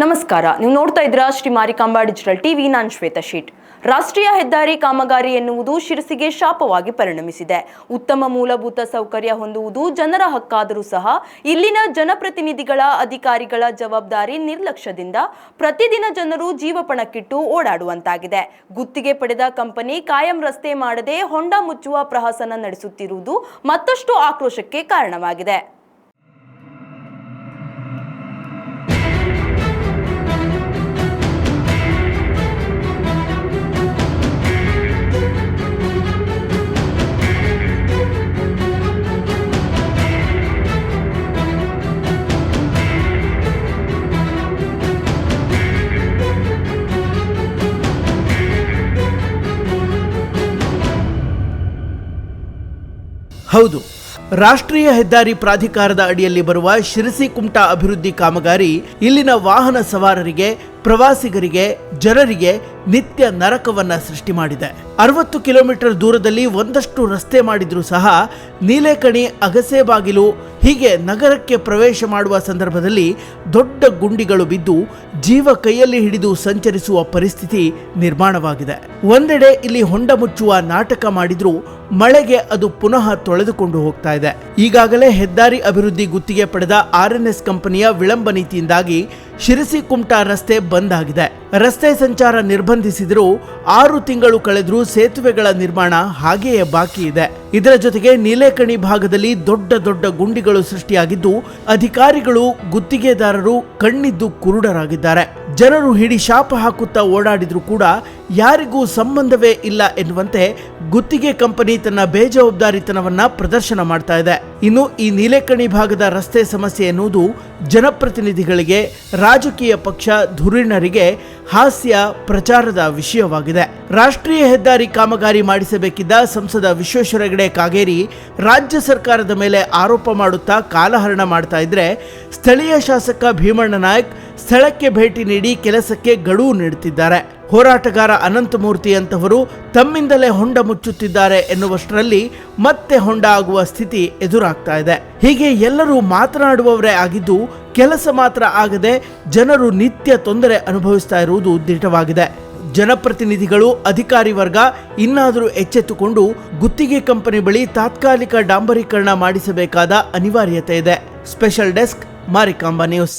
ನಮಸ್ಕಾರ. ನೀವು ನೋಡ್ತಾ ಇದ್ದೀರಾ ಶ್ರೀ ಮಾರಿಕಾಂಬಾ ಡಿಜಿಟಲ್ ಟಿವಿ, ನಾನು ಶ್ವೇತಾ ಶೀಟ್. ರಾಷ್ಟ್ರೀಯ ಹೆದ್ದಾರಿ ಕಾಮಗಾರಿ ಎನ್ನುವುದು ಶಿರಸಿಗೆ ಶಾಪವಾಗಿ ಪರಿಣಮಿಸಿದೆ. ಉತ್ತಮ ಮೂಲಭೂತ ಸೌಕರ್ಯ ಹೊಂದುವುದು ಜನರ ಹಕ್ಕಾದರೂ ಸಹ ಇಲ್ಲಿನ ಜನಪ್ರತಿನಿಧಿಗಳ ಅಧಿಕಾರಿಗಳ ಜವಾಬ್ದಾರಿ ನಿರ್ಲಕ್ಷ್ಯದಿಂದ ಪ್ರತಿದಿನ ಜನರು ಜೀವಪಣಕ್ಕಿಟ್ಟು ಓಡಾಡುವಂತಾಗಿದೆ. ಗುತ್ತಿಗೆ ಪಡೆದ ಕಂಪನಿ ಕಾಯಂ ರಸ್ತೆ ಮಾಡದೆ ಹೊಂಡ ಮುಚ್ಚುವ ಪ್ರಹಸನ ನಡೆಸುತ್ತಿರುವುದು ಮತ್ತಷ್ಟು ಆಕ್ರೋಶಕ್ಕೆ ಕಾರಣವಾಗಿದೆ. ಹೌದು. ರಾಷ್ಟ್ರೀಯ ಹೆದ್ದಾರಿ ಪ್ರಾಧಿಕಾರದ ಅಡಿಯಲ್ಲಿ ಬರುವ ಶಿರಸಿ ಕುಮಟಾ ಅಭಿವೃದ್ಧಿ ಕಾಮಗಾರಿ ಇಲ್ಲಿನ ವಾಹನ ಸವಾರರಿಗೆ ಪ್ರವಾಸಿಗರಿಗೆ, ಜನರಿಗೆ ನಿತ್ಯ ನರಕವನ್ನ ಸೃಷ್ಟಿ ಮಾಡಿದೆ. ಅರವತ್ತು ಕಿಲೋಮೀಟರ್ ದೂರದಲ್ಲಿ ಒಂದಷ್ಟು ರಸ್ತೆ ಮಾಡಿದರೂ ಸಹ ನೀಲೇಕಣಿ, ಅಗಸೆ ಬಾಗಿಲು, ಹೀಗೆ ನಗರಕ್ಕೆ ಪ್ರವೇಶ ಮಾಡುವ ಸಂದರ್ಭದಲ್ಲಿ ದೊಡ್ಡ ಗುಂಡಿಗಳು ಬಿದ್ದು ಜೀವ ಕೈಯಲ್ಲಿ ಹಿಡಿದು ಸಂಚರಿಸುವ ಪರಿಸ್ಥಿತಿ ನಿರ್ಮಾಣವಾಗಿದೆ. ಒಂದೆಡೆ ಇಲ್ಲಿ ಹೊಂಡ ಮುಚ್ಚುವ ನಾಟಕ ಮಾಡಿದ್ರೂ ಮಳೆಗೆ ಅದು ಪುನಃ ತೊಳೆದುಕೊಂಡು ಹೋಗ್ತಾ ಇದೆ. ಈಗಾಗಲೇ ಹೆದ್ದಾರಿ ಅಭಿವೃದ್ಧಿ ಗುತ್ತಿಗೆ ಪಡೆದ ಆರ್ಎನ್ಎಸ್ ಕಂಪನಿಯ ವಿಳಂಬ ನೀತಿಯಿಂದಾಗಿ ಶಿರಸಿ ಕುಮಟಾ ರಸ್ತೆ ಬಂದ್ ಆಗಿದೆ. ರಸ್ತೆ ಸಂಚಾರ ನಿರ್ಬಂಧಿಸಿದರೂ ಆರು ತಿಂಗಳು ಕಳೆದರೂ ಸೇತುವೆಗಳ ನಿರ್ಮಾಣ ಹಾಗೆಯೇ ಬಾಕಿ ಇದೆ. ಇದರ ಜೊತೆಗೆ ನೀಲೇಕಣಿ ಭಾಗದಲ್ಲಿ ದೊಡ್ಡ ದೊಡ್ಡ ಗುಂಡಿಗಳು ಸೃಷ್ಟಿಯಾಗಿದ್ದು, ಅಧಿಕಾರಿಗಳು ಗುತ್ತಿಗೆದಾರರು ಕಣ್ಣಿದ್ದು ಕುರುಡರಾಗಿದ್ದಾರೆ. ಜನರು ಹಿಡಿ ಶಾಪ ಹಾಕುತ್ತಾ ಓಡಾಡಿದರೂ ಕೂಡ ಯಾರಿಗೂ ಸಂಬಂಧವೇ ಇಲ್ಲ ಎನ್ನುವಂತೆ ಗುತ್ತಿಗೆ ಕಂಪನಿ ತನ್ನ ಬೇಜವಾಬ್ದಾರಿತನವನ್ನ ಪ್ರದರ್ಶನ ಮಾಡ್ತಾ ಇದೆ. ಇನ್ನು ಈ ನೀಲೇಕಣಿ ಭಾಗದ ರಸ್ತೆ ಸಮಸ್ಯೆ ಎನ್ನುವುದು ಜನಪ್ರತಿನಿಧಿಗಳಿಗೆ, ರಾಜಕೀಯ ಪಕ್ಷ ಧುರೀಣರಿಗೆ ಹಾಸ್ಯ ಪ್ರಚಾರದ ವಿಷಯವಾಗಿದೆ. ರಾಷ್ಟ್ರೀಯ ಹೆದ್ದಾರಿ ಕಾಮಗಾರಿ ಮಾಡಿಸಬೇಕಿದ್ದ ಸಂಸದ ವಿಶ್ವೇಶ್ವರ ಹೆಗಡೆ ಕಾಗೇರಿ ರಾಜ್ಯ ಸರ್ಕಾರದ ಮೇಲೆ ಆರೋಪ ಮಾಡುತ್ತಾ ಕಾಲಹರಣ ಮಾಡ್ತಾ ಇದ್ರೆ ಸ್ಥಳೀಯ ಶಾಸಕ ಭೀಮಣ್ಣ ನಾಯಕ್ ಸ್ಥಳಕ್ಕೆ ಭೇಟಿ ನೀಡಿ ಕೆಲಸಕ್ಕೆ ಗಡುವು ನೀಡುತ್ತಿದ್ದಾರೆ. ಹೋರಾಟಗಾರ ಅನಂತಮೂರ್ತಿ ಅಂತವರು ತಮ್ಮಿಂದಲೇ ಹೊಂಡ ಮುಚ್ಚುತ್ತಿದ್ದಾರೆ ಎನ್ನುವಷ್ಟರಲ್ಲಿ ಮತ್ತೆ ಹೊಂಡ ಆಗುವ ಸ್ಥಿತಿ ಎದುರಾಗ್ತಾ ಇದೆ. ಹೀಗೆ ಎಲ್ಲರೂ ಮಾತನಾಡುವವರೇ ಆಗಿದ್ದು ಕೆಲಸ ಮಾತ್ರ ಆಗದೆ ಜನರು ನಿತ್ಯ ತೊಂದರೆ ಅನುಭವಿಸ್ತಾ ಇರುವುದು ದೃಢವಾಗಿದೆ ಜನಪ್ರತಿನಿಧಿಗಳು, ಅಧಿಕಾರಿ ವರ್ಗ ಇನ್ನಾದರೂ ಎಚ್ಚೆತ್ತುಕೊಂಡು ಗುತ್ತಿಗೆ ಕಂಪನಿ ಬಳಿ ತಾತ್ಕಾಲಿಕ ಡಾಂಬರೀಕರಣ ಮಾಡಿಸಬೇಕಾದ ಅನಿವಾರ್ಯತೆ ಇದೆ. Special desk Marikamba news.